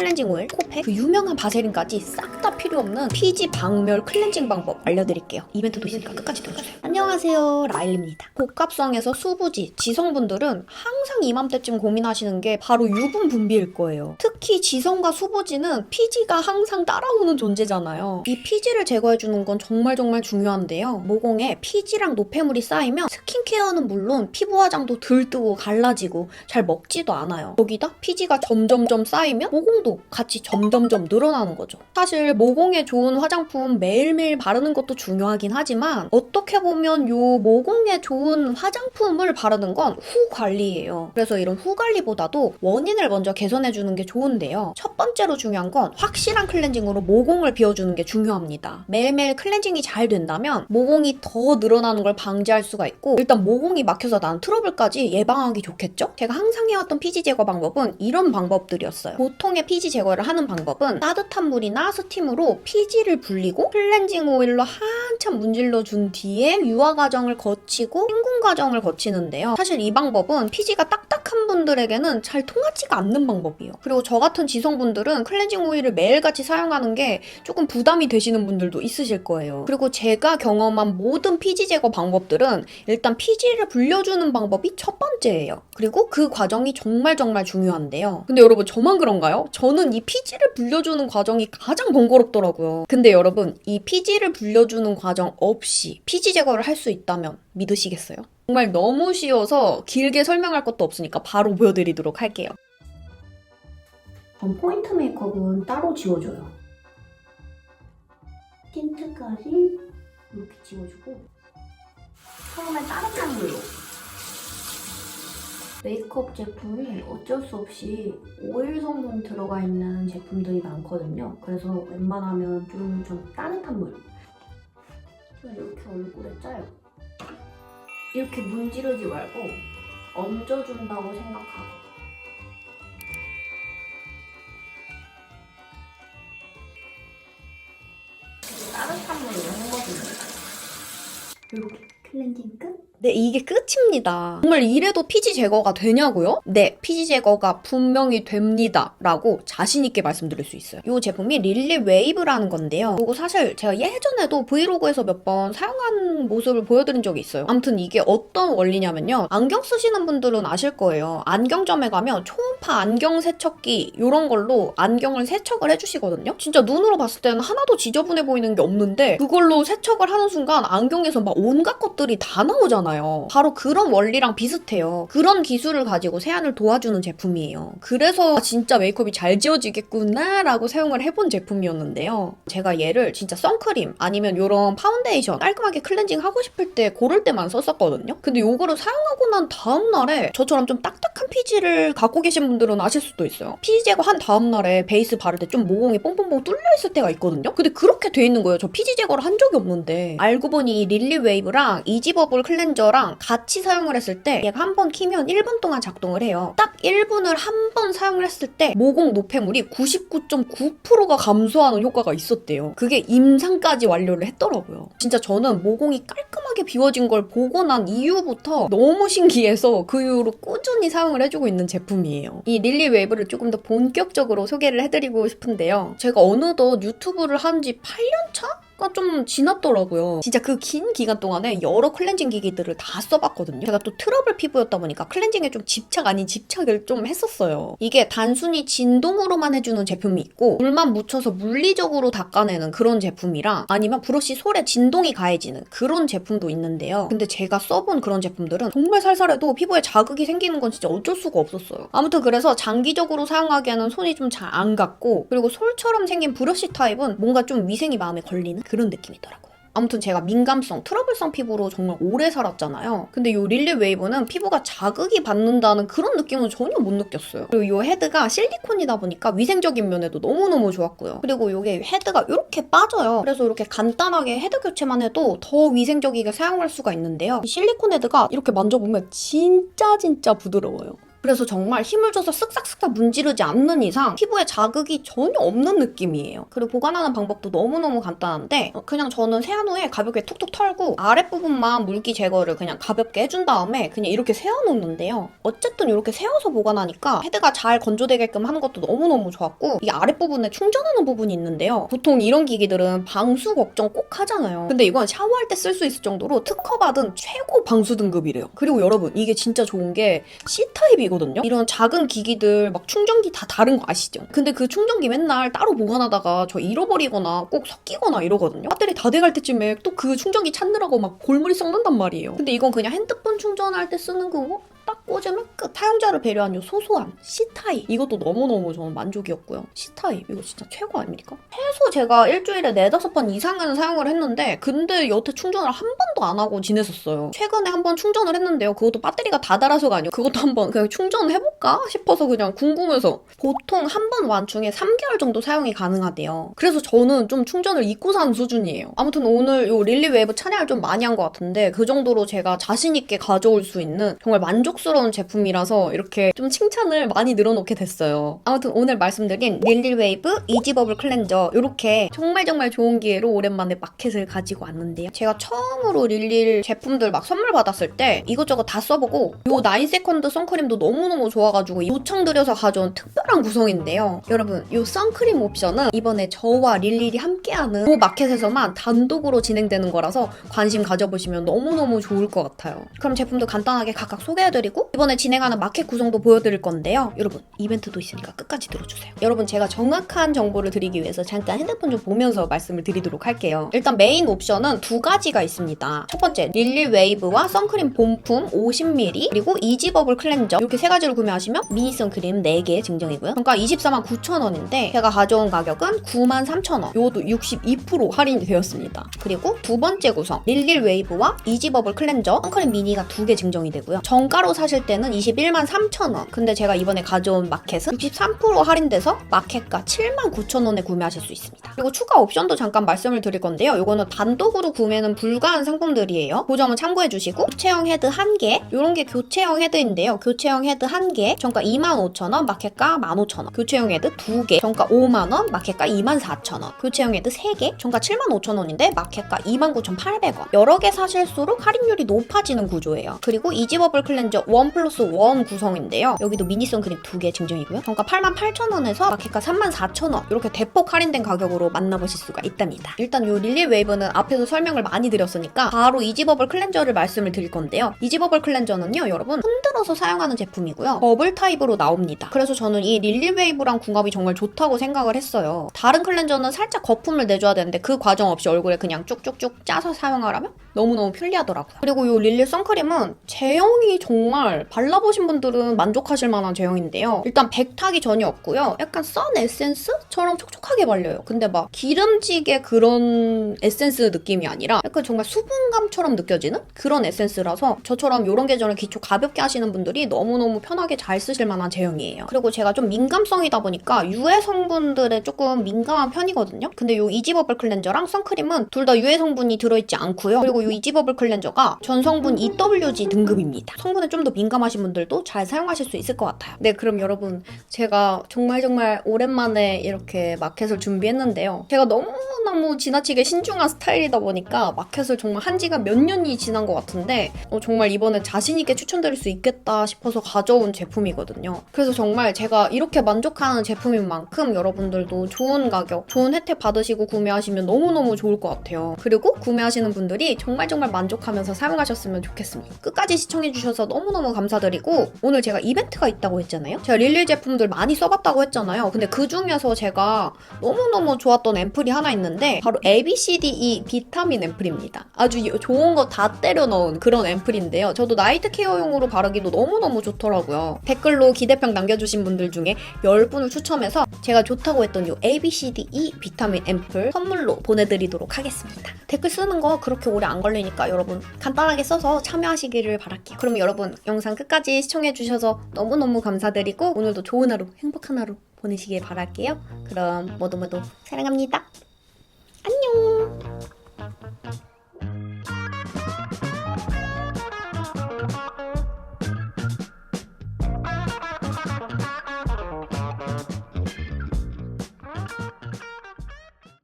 클렌징 오일, 코팩, 그 유명한 바세린까지 싹 다 필요 없는 피지 방멸 클렌징 방법 알려드릴게요. 이벤트도 있으니까 끝까지 들어주세요. 안녕하세요. 라일입니다. 복합성에서 수부지, 지성분들은 항상 이맘때쯤 고민하시는 게 바로 유분 분비일 거예요. 특히 지성과 수부지는 피지가 항상 따라오는 존재잖아요. 이 피지를 제거해주는 건 정말 정말 중요한데요. 모공에 피지랑 노폐물이 쌓이면 스킨케어는 물론 피부 화장도 들뜨고 갈라지고 잘 먹지도 않아요. 여기다 피지가 점점점 쌓이면 모공도 같이 점점점 늘어나는 거죠. 사실 모공에 좋은 화장품 매일매일 바르는 것도 중요하긴 하지만 어떻게 보면 요 모공에 좋은 화장품을 바르는 건 후 관리예요. 그래서 이런 후 관리보다도 원인을 먼저 개선해 주는 게 좋은데요. 첫 번째로 중요한 건 확실한 클렌징으로 모공을 비워주는 게 중요합니다. 매일매일 클렌징이 잘 된다면 모공이 더 늘어나는 걸 방지할 수가 있고 일단 모공이 막혀서 난 트러블까지 예방하기 좋겠죠? 제가 항상 해왔던 피지 제거 방법은 이런 방법들이었어요. 보통의 피지 제거를 하는 방법은 따뜻한 물이나 스팀으로 피지를 불리고 클렌징 오일로 한참 문질러 준 뒤에 유화 과정을 거치고 헹군 과정을 거치는데요. 사실 이 방법은 피지가 딱딱한 분들에게는 잘 통하지가 않는 방법이에요. 그리고 저 같은 지성분들은 클렌징 오일을 매일같이 사용하는 게 조금 부담이 되시는 분들도 있으실 거예요. 그리고 제가 경험한 모든 피지 제거 방법들은 일단 피지를 불려주는 방법이 첫 번째예요. 그리고 그 과정이 정말 정말 중요한데요. 근데 여러분 저만 그런가요? 저는 이 피지를 불려주는 과정이 가장 번거롭더라고요. 근데 여러분 이 피지를 불려주는 과정 없이 피지 제거를 할 수 있다면 믿으시겠어요? 정말 너무 쉬워서 길게 설명할 것도 없으니까 바로 보여드리도록 할게요. 전 포인트 메이크업은 따로 지워줘요. 틴트까지 이렇게 지워주고 처음에 따뜻한 물로 메이크업 제품이 어쩔 수 없이 오일 성분 들어가 있는 제품들이 많거든요. 그래서 웬만하면 좀, 좀 따뜻한 물 이렇게 얼굴에 짜요. 이렇게 문지르지 말고 얹어준다고 생각하고 네, 이게 끝입니다. 정말 이래도 피지 제거가 되냐고요? 네, 피지 제거가 분명히 됩니다. 라고 자신있게 말씀드릴 수 있어요. 이 제품이 릴리 웨이브라는 건데요. 그리고 사실 제가 예전에도 브이로그에서 몇 번 사용한 모습을 보여드린 적이 있어요. 아무튼 이게 어떤 원리냐면요. 안경 쓰시는 분들은 아실 거예요. 안경점에 가면 초음파 안경 세척기 이런 걸로 안경을 세척을 해주시거든요. 진짜 눈으로 봤을 때는 하나도 지저분해 보이는 게 없는데 그걸로 세척을 하는 순간 안경에서 막 온갖 것들이 다 나오잖아요. 바로 그런 원리랑 비슷해요. 그런 기술을 가지고 세안을 도와주는 제품이에요. 그래서 진짜 메이크업이 잘 지워지겠구나 라고 사용을 해본 제품이었는데요. 제가 얘를 진짜 선크림 아니면 이런 파운데이션 깔끔하게 클렌징 하고 싶을 때 고를 때만 썼었거든요. 근데 요거를 사용하고 난 다음날에 저처럼 좀 딱딱한 피지를 갖고 계신 분들은 아실 수도 있어요. 피지 제거 한 다음날에 베이스 바를 때 좀 모공이 뽕뽕뽕 뚫려 있을 때가 있거든요. 근데 그렇게 돼 있는 거예요. 저 피지 제거를 한 적이 없는데 알고 보니 이 릴리 웨이브랑 이지버블 클렌저 랑 같이 사용을 했을 때 얘가 한 번 키면 1분 동안 작동을 해요. 딱 1분을 한 번 사용을 했을 때 모공 노폐물이 99.9%가 감소하는 효과가 있었대요. 그게 임상까지 완료를 했더라고요. 진짜 저는 모공이 깔끔하게 비워진 걸 보고 난 이후부터 너무 신기해서 그 이후로 꾸준히 사용을 해주고 있는 제품이에요. 이 릴리 웨이브를 조금 더 본격적으로 소개를 해드리고 싶은데요. 제가 어느덧 유튜브를 한 지 8년 차? 가 좀 지났더라고요. 진짜 그 긴 기간 동안에 여러 클렌징 기기들을 다 써봤거든요. 제가 또 트러블 피부였다 보니까 클렌징에 좀 집착 아닌 집착을 좀 했었어요. 이게 단순히 진동으로만 해주는 제품이 있고 물만 묻혀서 물리적으로 닦아내는 그런 제품이랑 아니면 브러쉬 솔에 진동이 가해지는 그런 제품도 있는데요. 근데 제가 써본 그런 제품들은 정말 살살해도 피부에 자극이 생기는 건 진짜 어쩔 수가 없었어요. 아무튼 그래서 장기적으로 사용하기에는 손이 좀 잘 안 갔고 그리고 솔처럼 생긴 브러쉬 타입은 뭔가 좀 위생이 마음에 걸리는 그런 느낌이더라고요. 아무튼 제가 민감성, 트러블성 피부로 정말 오래 살았잖아요. 근데 이 릴리 웨이브는 피부가 자극이 받는다는 그런 느낌은 전혀 못 느꼈어요. 그리고 이 헤드가 실리콘이다 보니까 위생적인 면에도 너무너무 좋았고요. 그리고 이게 헤드가 이렇게 빠져요. 그래서 이렇게 간단하게 헤드 교체만 해도 더 위생적이게 사용할 수가 있는데요. 이 실리콘 헤드가 이렇게 만져보면 진짜 진짜 부드러워요. 그래서 정말 힘을 줘서 쓱싹쓱싹 문지르지 않는 이상 피부에 자극이 전혀 없는 느낌이에요. 그리고 보관하는 방법도 너무너무 간단한데 어, 그냥 저는 세안 후에 가볍게 툭툭 털고 아랫부분만 물기 제거를 그냥 가볍게 해준 다음에 그냥 이렇게 세워놓는데요. 어쨌든 이렇게 세워서 보관하니까 헤드가 잘 건조되게끔 하는 것도 너무너무 좋았고 이 아랫부분에 충전하는 부분이 있는데요. 보통 이런 기기들은 방수 걱정 꼭 하잖아요. 근데 이건 샤워할 때 쓸 수 있을 정도로 특허받은 최고 방수 등급이래요. 그리고 여러분 이게 진짜 좋은 게 C타입이 거든요. 이런 작은 기기들 막 충전기 다 다른 거 아시죠? 근데 그 충전기 맨날 따로 보관하다가 저 잃어버리거나 꼭 섞이거나 이러거든요. 배터리 다 돼갈 때쯤에 또 그 충전기 찾느라고 막 골물이 썩는단 말이에요. 근데 이건 그냥 핸드폰 충전할 때 쓰는 거고 딱 꽂으면 끝. 사용자를 배려한 요 소소한 C타입. 이것도 너무너무 저는 만족이었고요. C타입. 이거 진짜 최고 아닙니까? 최소 제가 일주일에 네다섯 번 이상은 사용을 했는데 근데 여태 충전을 한 번도 안 하고 지냈었어요. 최근에 한 번 충전을 했는데요. 그것도 배터리가 다 닳아서가 아니고 그것도 한번 그냥 충전해볼까 싶어서 그냥 궁금해서 보통 한 번 완충에 3개월 정도 사용이 가능하대요. 그래서 저는 좀 충전을 잊고 사는 수준이에요. 아무튼 오늘 요 릴리 웨이브 찬양을 좀 많이 한 것 같은데 그 정도로 제가 자신 있게 가져올 수 있는 정말 만족스러운 제품이라서 이렇게 좀 칭찬을 많이 늘어놓게 됐어요. 아무튼 오늘 말씀드린 릴리 웨이브 이지버블 클렌저 이렇게 정말 정말 좋은 기회로 오랜만에 마켓을 가지고 왔는데요. 제가 처음으로 릴리 제품들 막 선물 받았을 때 이것저것 다 써보고 요 나인 세컨드 선크림도 너무너무 좋아가지고 요청드려서 가져온 특별한 구성인데요. 여러분 요 선크림 옵션은 이번에 저와 릴릴이 함께하는 그 마켓에서만 단독으로 진행되는 거라서 관심 가져보시면 너무너무 좋을 것 같아요. 그럼 제품도 간단하게 각각 소개해드리고 이번에 진행하는 마켓 구성도 보여드릴 건데요. 여러분 이벤트도 있으니까 끝까지 들어주세요. 여러분 제가 정확한 정보를 드리기 위해서 잠깐 핸드폰 좀 보면서 말씀을 드리도록 할게요. 일단 메인 옵션은 두 가지가 있습니다. 첫 번째 릴리 웨이브와 선크림 본품 50ml 그리고 이지버블 클렌저 이렇게 세 가지를 구매하시면 미니 선크림 4개 증정이고요. 그러니까 24만 9천 원인데 제가 가져온 가격은 9만 3천 원. 요것도 62% 할인이 되었습니다. 그리고 두 번째 구성 릴리 웨이브와 이지버블 클렌저 선크림 미니가 두 개 증정이 되고요. 정가로 사실 때는 21만 3천 원. 근데 제가 이번에 가져온 마켓은 63% 할인돼서 마켓가 7만 9천 원에 구매하실 수 있습니다. 그리고 추가 옵션도 잠깐 말씀을 드릴 건데요. 요거는 단독으로 구매는 불가한 상품들이에요. 그 점은 참고해 주시고 교체형 헤드 1개 요런 게 교체형 헤드인데요. 교체형 헤드 1개 정가 25,000원, 마켓가 15,000원. 교체형 헤드 2개 정가 5만원, 마켓가 24,000원. 교체형 헤드 3개 정가 75,000원인데 마켓가 29,800원. 여러 개 사실수록 할인율이 높아지는 구조예요. 그리고 이지버블 클렌저 1 플러스 1 구성인데요. 여기도 미니 선크림 2개 증정이고요. 정가 88,000원에서 마켓가 34,000원. 이렇게 대폭 할인된 가격으로 만나보실 수가 있답니다. 일단 요 릴리 웨이브는 앞에서 설명을 많이 드렸으니까 바로 이지버블 클렌저를 말씀을 드릴 건데요. 이지버블 클렌저는요, 여러분 흔들어서 사용하는 제품이고요. 버블 타입으로 나옵니다. 그래서 저는 이 릴리 웨이브랑 궁합이 정말 좋다고 생각을 했어요. 다른 클렌저는 살짝 거품을 내줘야 되는데 그 과정 없이 얼굴에 그냥 쭉쭉쭉 짜서 사용하라면 너무너무 편리하더라고요. 그리고 이 릴리 선크림은 제형이 정말 발라보신 분들은 만족하실 만한 제형인데요. 일단 백탁이 전혀 없고요. 약간 선 에센스처럼 촉촉하게 발려요. 근데 막 기름지게 그런 에센스 느낌이 아니라 약간 정말 수분감처럼 느껴지는 그런 에센스라서 저처럼 이런 계절을 기초 가볍게 하시는 분들이 너무너무 편하게 잘 쓰실 만한 제형이에요. 그리고 제가 좀 민감성이다 보니까 유해 성분들에 조금 민감한 편이거든요. 근데 이 이지버블 클렌저랑 선크림은 둘 다 유해 성분이 들어있지 않고요. 그리고 이 이지버블 클렌저가 전성분 EWG 등급입니다. 성분에 좀더 민감하신 분들도 잘 사용하실 수 있을 것 같아요. 네, 그럼 여러분 제가 정말 정말 오랜만에 이렇게 마켓을 준비했는데요. 제가 너무너무 지나치게 신중한 스타일이다 보니까 마켓을 정말 한 지가 몇 년이 지난 것 같은데 어, 정말 이번에 자신있게 추천드릴 수 있겠다 싶어서 가져온 제품이거든요. 그래서 정말 제가 이렇게 만족하는 제품인 만큼 여러분들도 좋은 가격, 좋은 혜택 받으시고 구매하시면 너무너무 좋을 것 같아요. 그리고 구매하시는 분들이 정말 정말 만족하면서 사용하셨으면 좋겠습니다. 끝까지 시청해주셔서 너무 너무 감사드리고 오늘 제가 이벤트가 있다고 했잖아요. 제가 릴리 제품들 많이 써봤다고 했잖아요. 근데 그 중에서 제가 너무너무 좋았던 앰플이 하나 있는데 바로 ABCDE 비타민 앰플입니다. 아주 이- 좋은 거 다 때려 넣은 그런 앰플인데요. 저도 나이트 케어용으로 바르기도 너무너무 좋더라고요. 댓글로 기대평 남겨주신 분들 중에 10분을 추첨해서 제가 좋다고 했던 이 ABCDE 비타민 앰플 선물로 보내드리도록 하겠습니다. 댓글 쓰는 거 그렇게 오래 안 걸리니까 여러분 간단하게 써서 참여하시기를 바랄게요. 그럼 여러분 영상 끝까지 시청해주셔서 너무너무 감사드리고 오늘도 좋은 하루, 행복한 하루 보내시길 바랄게요. 그럼 모두 모두 사랑합니다.